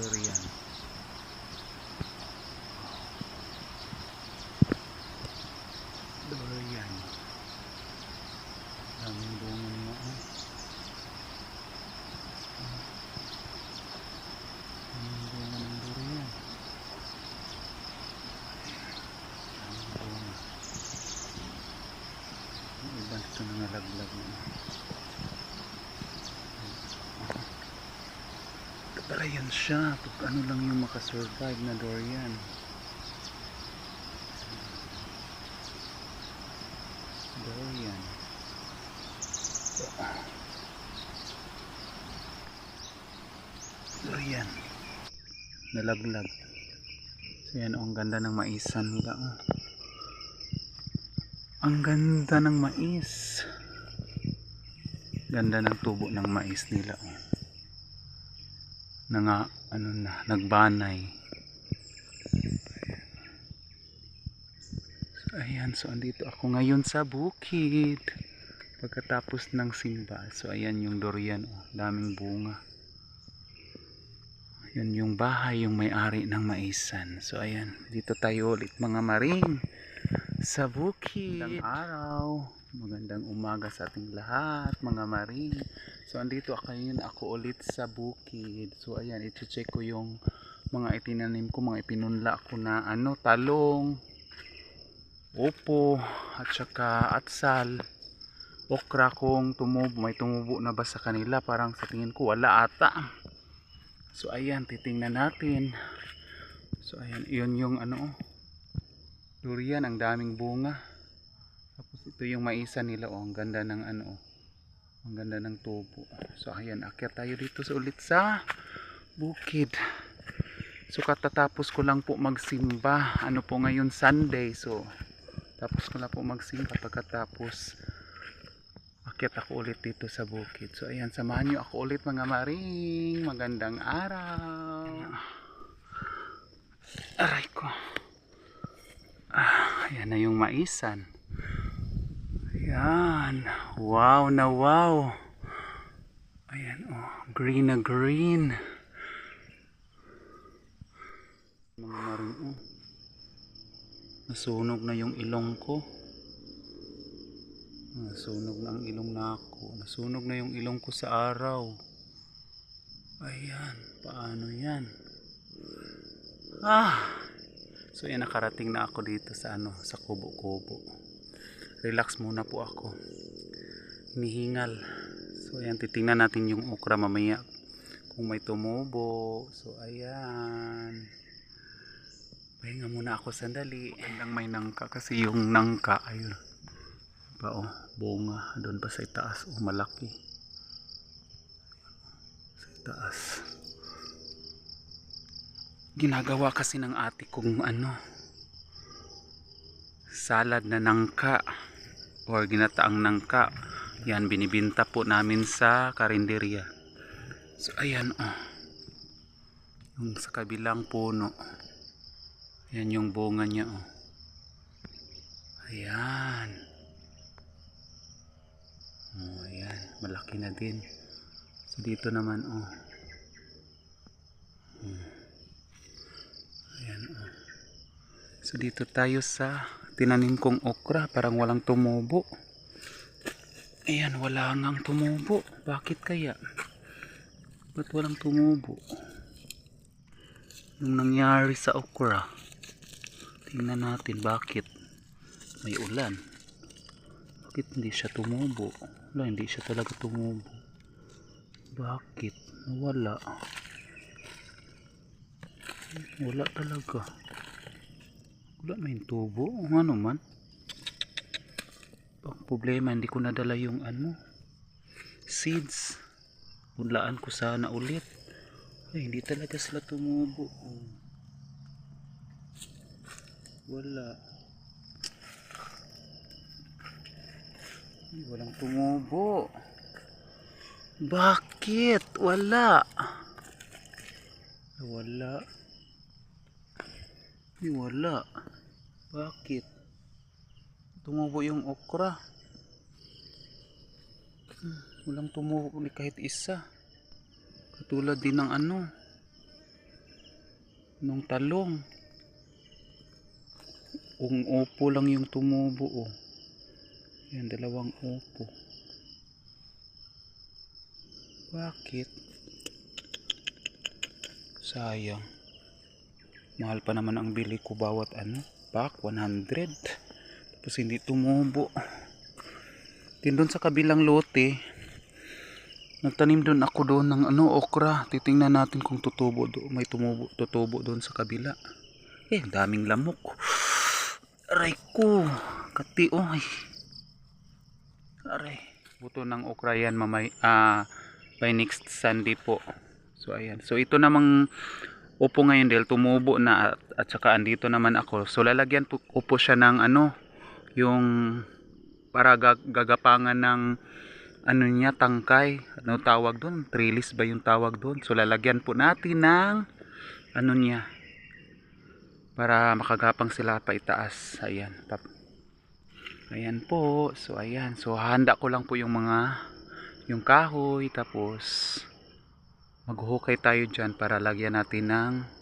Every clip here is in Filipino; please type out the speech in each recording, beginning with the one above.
durian. Yan siya. Pag ano lang yung makasurvive na durian. Durian. Durian. Nalaglag. So yan, oh, ang ganda ng maisan nila. Oh. Ang ganda ng mais. Ganda ng tubo ng mais nila. Oh. Na nga, ano na, nagbanay. So, ayan, so andito ako ngayon sa bukid. Pagkatapos ng simba. So ayan yung durian, oh, daming bunga. Yun yung bahay, yung may-ari ng maisan. So ayan, dito tayo ulit mga maring sa bukid. Magandang araw, magandang umaga sa ating lahat mga maring. So andito ako yun, ako ulit sa bukid. So ayan, iti-check ko yung mga itinanim ko, mga ipinunla ko na ano, talong, upo, at saka atsal, okra kung tumubo, may tumubo na ba sa kanila? Parang sa tingin ko wala ata. So ayan, titingnan natin. So ayan, iyon yung ano, durian, ang daming bunga. Tapos ito yung maisa nila, oh, ang ganda ng ano, oh. ang ganda ng tubo. So ayan, akyat tayo dito sa ulit sa bukid. So katatapos ko lang po magsimba. Ano po ngayon Sunday. So tapos ko na po magsimba pagkatapos akyat ako ulit dito sa bukid. So ayan, samahan nyo ako ulit mga maring. Magandang araw. Aray ko. Ayan na yung maisan. Ayan. Wow na wow. Ayan oh, green na green. Mga oh. Nasunog na yung ilong ko. Nasunog na ang ilong na ako. Nasunog na yung ilong ko sa araw. Ayan, paano yan? Ah! So yan, nakarating na ako dito sa ano, sa kubo-kubo. Relax muna po ako. Hinihingal. So ayan, titingnan natin yung okra mamaya. Kung may tumubo. So ayan. Pahinga muna ako sandali. Hanggang may nangka kasi yung nangka, ayun pa oh, bunga doon pa sa itaas oh, malaki sa itaas ginagawa kasi ng ate kong ano salad na nangka or ginataang nangka yan binibinta po namin sa karinderya so ayan oh yung sa kabilang puno yan yung bunga niya oh ayan Oh, ayan. Malaki na din. So, dito naman, oh. Hmm. Ayan, oh. So, dito tayo sa tinanim kong okra. Parang walang tumubo. Ayan, wala ngang tumubo. Bakit kaya? Ba't walang tumubo? Yung nangyari sa okra. Tingnan natin bakit. May ulan. Bakit hindi siya tumubo? Wala, hindi siya talaga tumubo. Bakit? Wala. Wala talaga. Wala may tubo. Ano man? Ang problema, hindi ko nadala yung ano. Seeds. Punlaan ko sana ulit. Ay, hindi talaga sila tumubo. Wala. Ay, walang tumubo. Bakit? Wala. Wala. Ay, wala. Bakit? Tumubo yung okra. Hmm, Walang tumubo ni kahit isa. Katulad din ng ano. nung talong. Ung upo lang yung tumubo oh. Yan, dalawang upo. Bakit? Sayang. Mahal pa naman ang bili ko bawat ano. Pack, 100. Tapos hindi tumubo. Din doon sa kabilang lote, nagtanim doon ako doon ng ano, okra. Titingnan natin kung tutubo do, may tumubo, tutubo doon sa kabila. Eh, daming lamok. Aray ko. Kati. Ay. Aray. Buto ng okra yan, mamay, ah, by next Sunday po. So, ayan. So, ito namang upo ngayon dahil tumubo na at, at saka andito naman ako. So, lalagyan po, upo siya ng ano, yung para gag- gagapangan ng ano niya, tangkay. Ano tawag doon? Trellis ba yung tawag doon? So, lalagyan po natin ng ano niya, para makagapang sila pa itaas. Ayan. Tap. Ayan po. So, ayan. So, handa ko lang po yung mga yung kahoy. Tapos, maghuhukay tayo dyan para lagyan natin ng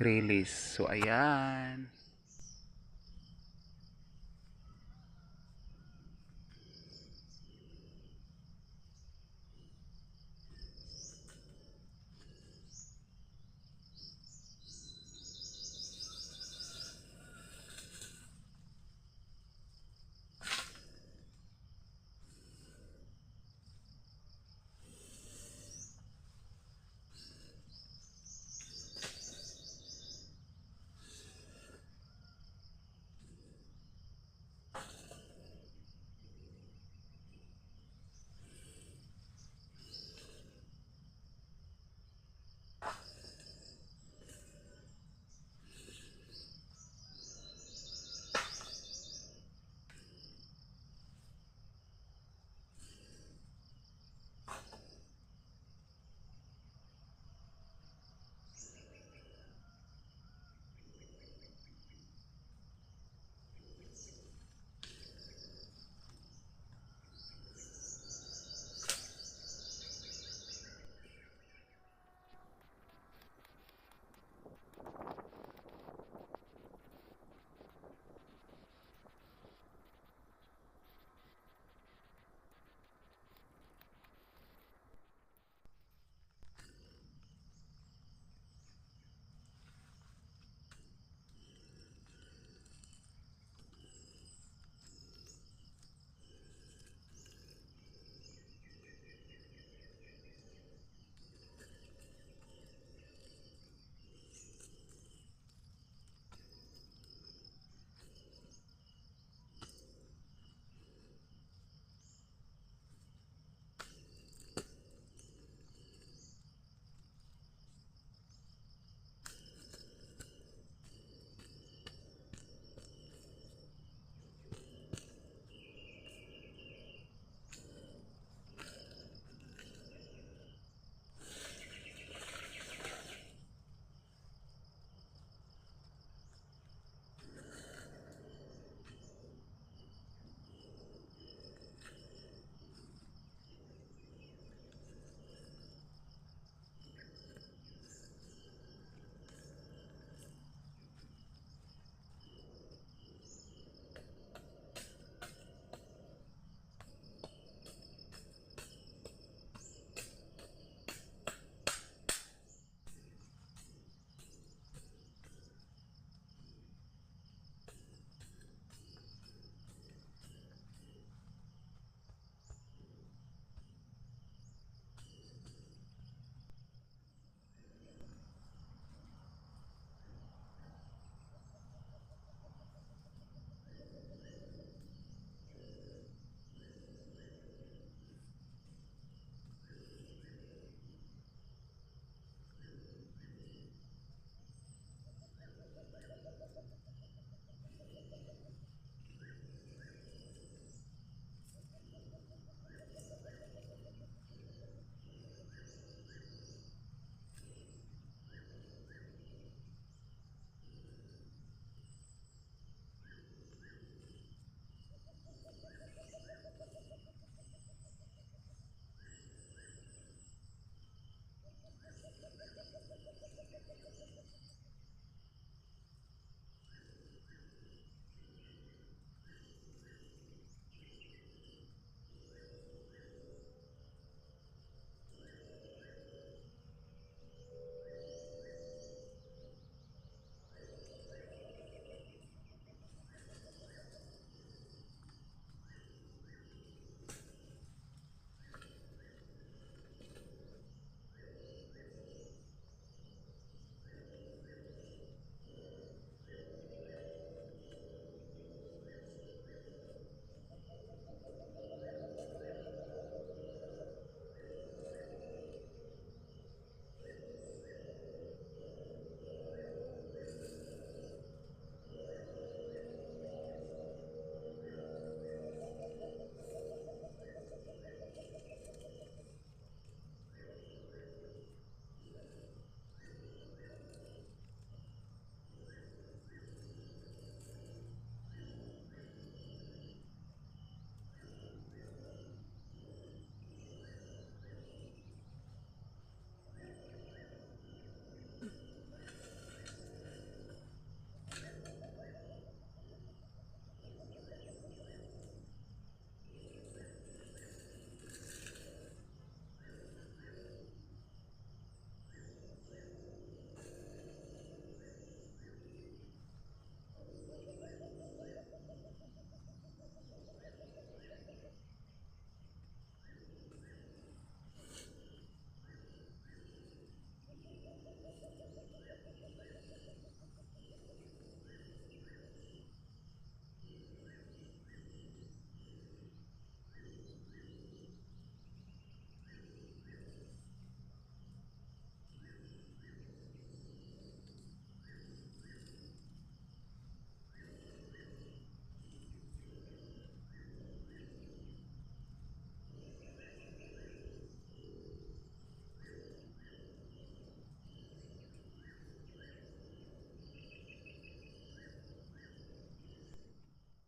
trellis. So, ayan.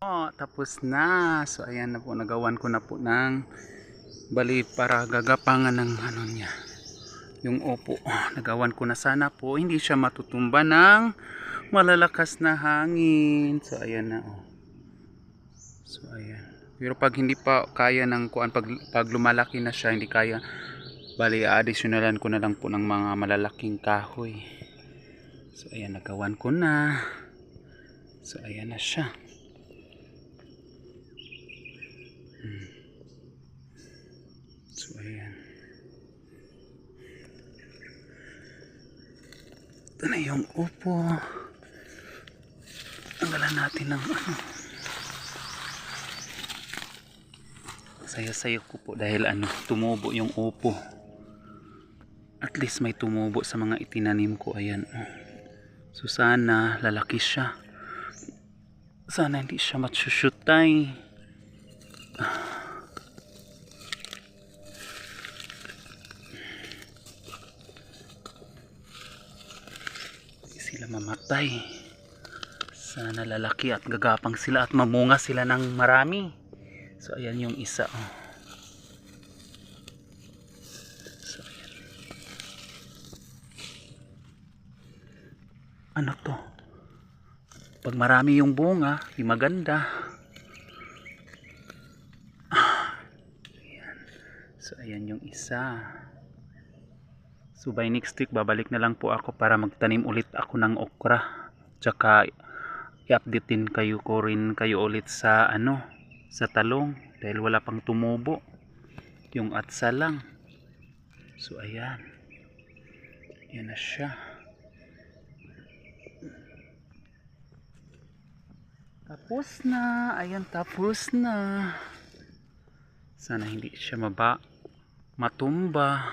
Oh, tapos na. So ayan na po, nagawan ko na po ng bali para gagapangan ng ano niya. Yung opo. Nagawan ko na sana po. Hindi siya matutumba ng malalakas na hangin. So ayan na oh. So ayan. Pero pag hindi pa kaya ng kuan pag, pag lumalaki na siya, hindi kaya bali additionalan ko na lang po ng mga malalaking kahoy. So ayan nagawan ko na. So ayan na siya. Hmm. So ayan. Ito na yung upo. Tanggalan natin ng ano. Saya-sayo ko po dahil ano, tumubo yung upo. At least may tumubo sa mga itinanim ko. Ayan. oh. So sana lalaki siya. Sana hindi siya matsusyutay. Hindi sila mamatay. Sana lalaki at gagapang sila at mamunga sila ng marami. So ayan yung isa. Oh. So ayan. Ano to? Pag marami yung bunga, di maganda. Ah, Ayan. So ayan yung isa. So by next week babalik na lang po ako para magtanim ulit ako ng okra. Tsaka i-update din kayo ko rin kayo ulit sa ano sa talong. Dahil wala pang tumubo. Yung atsa lang. So ayan. Yan na siya. Tapos na. Ayan tapos na. Sana hindi siya maba matumba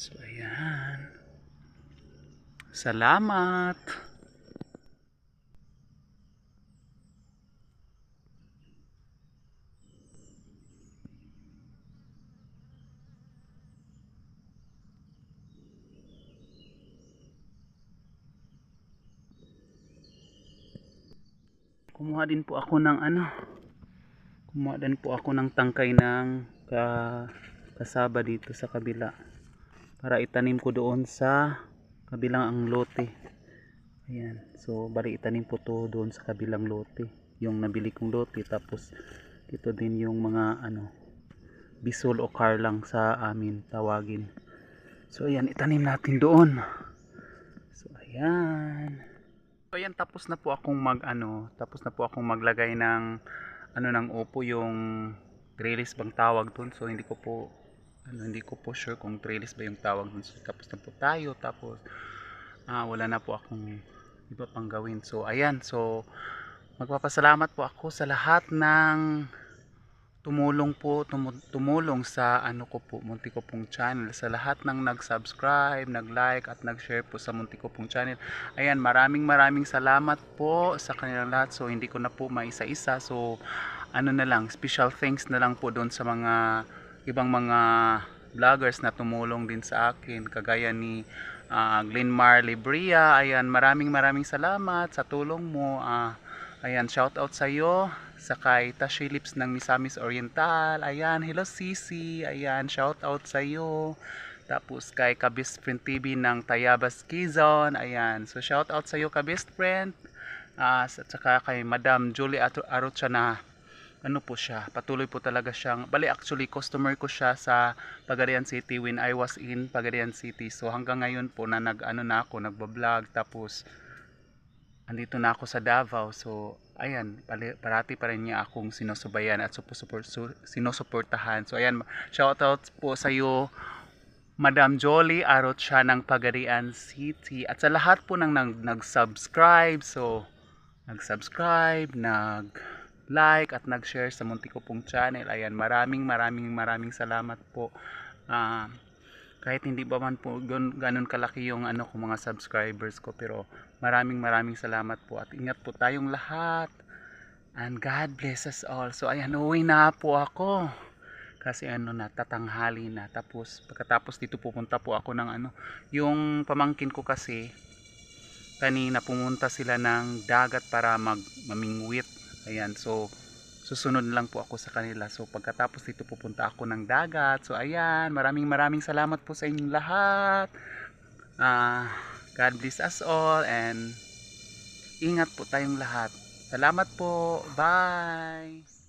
so ayan Salamat. Kumuha din po ako ng ano. Kumuha din po ako ng tangkay ng ka, kasaba dito sa kabila. Para itanim ko doon sa kabilang ang lote. Ayan. So bali itanim po to doon sa kabilang lote. Yung nabili kong lote tapos ito din yung mga ano bisol o car lang sa amin tawagin. So ayan itanim natin doon. So ayan. So ayan tapos na po akong mag ano tapos na po akong maglagay ng ano ng upo yung trellis bang tawag doon. So hindi ko po ano, hindi ko po sure kung trellis ba yung tawag dun. So, tapos na po tayo. Tapos, ah, wala na po akong iba pang gawin. So, ayan. So, magpapasalamat po ako sa lahat ng tumulong po, tumu- tumulong sa ano ko po, munti ko pong channel. Sa lahat ng nag-subscribe, nag-like, at nag-share po sa munti ko pong channel. Ayan, maraming maraming salamat po sa kanilang lahat. So, hindi ko na po maisa-isa. So, ano na lang, special thanks na lang po doon sa mga ibang mga vloggers na tumulong din sa akin kagaya ni uh, Glenmar Libria ayan maraming maraming salamat sa tulong mo. Ah, ayan shout out sa iyo sa kay Tashi Lips ng Misamis Oriental. Ayan hello Sisi. Ayan shout out sa iyo tapos kay Kabist Friend TV ng Tayabas Quezon ayan so shout out sa iyo Kabist Friend. Ah, at saka kay Madam Julie Arucha na ano po siya, patuloy po talaga siyang, bali actually customer ko siya sa Pagadian City when I was in Pagadian City. So hanggang ngayon po na nag ano na ako, nagba-vlog tapos andito na ako sa Davao. So ayan, pali, parati pa rin niya akong sinusubayan at support, su, sinusuportahan. So ayan, shoutout po sa iyo Madam Jolly Arot siya ng Pagadian City at sa lahat po ng nag, nag-subscribe. So nag-subscribe, nag like at nag-share sa munti ko pong channel. Ayan, maraming maraming maraming salamat po. Ah, kahit hindi ba man po gan ganun kalaki yung ano ko mga subscribers ko pero maraming maraming salamat po at ingat po tayong lahat. And God bless us all. So ayan, uwi na po ako. Kasi ano na, tatanghali na. Tapos, pagkatapos dito pupunta po ako ng ano, yung pamangkin ko kasi, kanina pumunta sila ng dagat para mag mamingwit ayan so susunod lang po ako sa kanila. So pagkatapos dito pupunta ako ng dagat. So ayan maraming maraming salamat po sa inyong lahat. Ah, God bless us all and ingat po tayong lahat. Salamat po. Bye